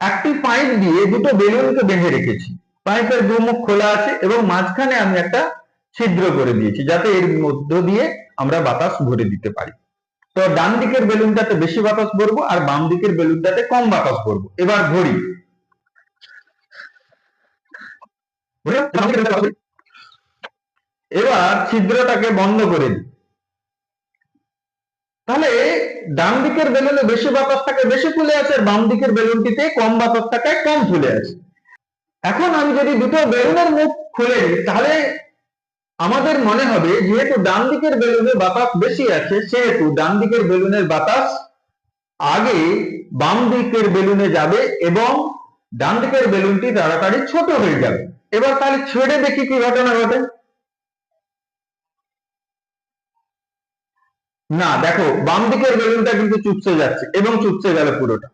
একটি পাইপ দিয়ে দুটো বেলুনকে বেঁধে রেখেছি। পাইপের দু মুখ খোলা আছে এবং মাঝখানে আমি একটা ছিদ্র করে দিয়েছি যাতে এর মধ্য দিয়ে আমরা বাতাস ভরে দিতে পারি। তো ডান দিকের বেলুনটাতে বেশি বাতাস ভরবো আর বাম দিকের বেলুনটাতে কম বাতাস ভরবো। এবার ভরি। এবার ছিদ্রটাকে বন্ধ করে দিই। তাহলে ডান দিকের বেলুনে বেশি বাতাস থাকে, বেশি ফুলে আছে, আর বাম দিকের বেলুনটিতে কম বাতাস থাকে কম ফুলে আছে। এখন আমি যদি দুটো বেলুনের মুখ খুলে তাহলে আমাদের মনে হবে যেহেতু ডান দিকের বেলুনে বাতাস বেশি আছে, সেহেতু ডান দিকের বেলুনের বাতাস আগে বাম দিকের বেলুনে যাবে এবং ডান দিকের বেলুনটি তাড়াতাড়ি ছোট হয়ে যাবে। এবার তাহলে ছেড়ে দেখি কি ঘটনা ঘটে। না, দেখো, বাম দিকের বেলুনটা কিন্তু চুপসে যাচ্ছে এবং চুপসে গেল পুরোটা।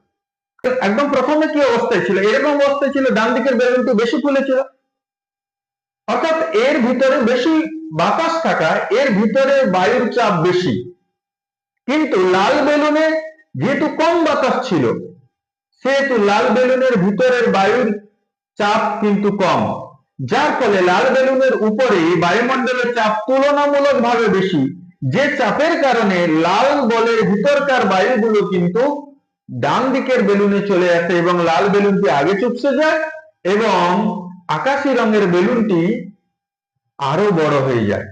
একদম প্রথমে কি অবস্থায় ছিল? এরকম অবস্থায় ছিল, ডান দিকের বেলুনটি বেশি ফুলেছিল। অর্থাৎ এর ভিতরে বেশি বাতাস থাকায় এর ভিতরে বায়ুর চাপ বেশি। কিন্তু লাল বেলুনে যেহেতু কম বাতাস ছিল, সেহেতু লাল বেলুনের ভিতরের বায়ুর চাপ কিন্তু কম। যার ফলে লাল বেলুনের উপরে বায়ুমণ্ডলের চাপ তুলনামূলক ভাবে বেশি। যে চাপের কারণে লাল বলের ভিতরকার বায়ুগুলো কিন্তু ডান দিকের বেলুনে চলে আসে এবং লাল বেলুনটি আগে চুপসে যায় এবং আকাশি রঙের বেলুনটি আরও বড় হয়ে যায়।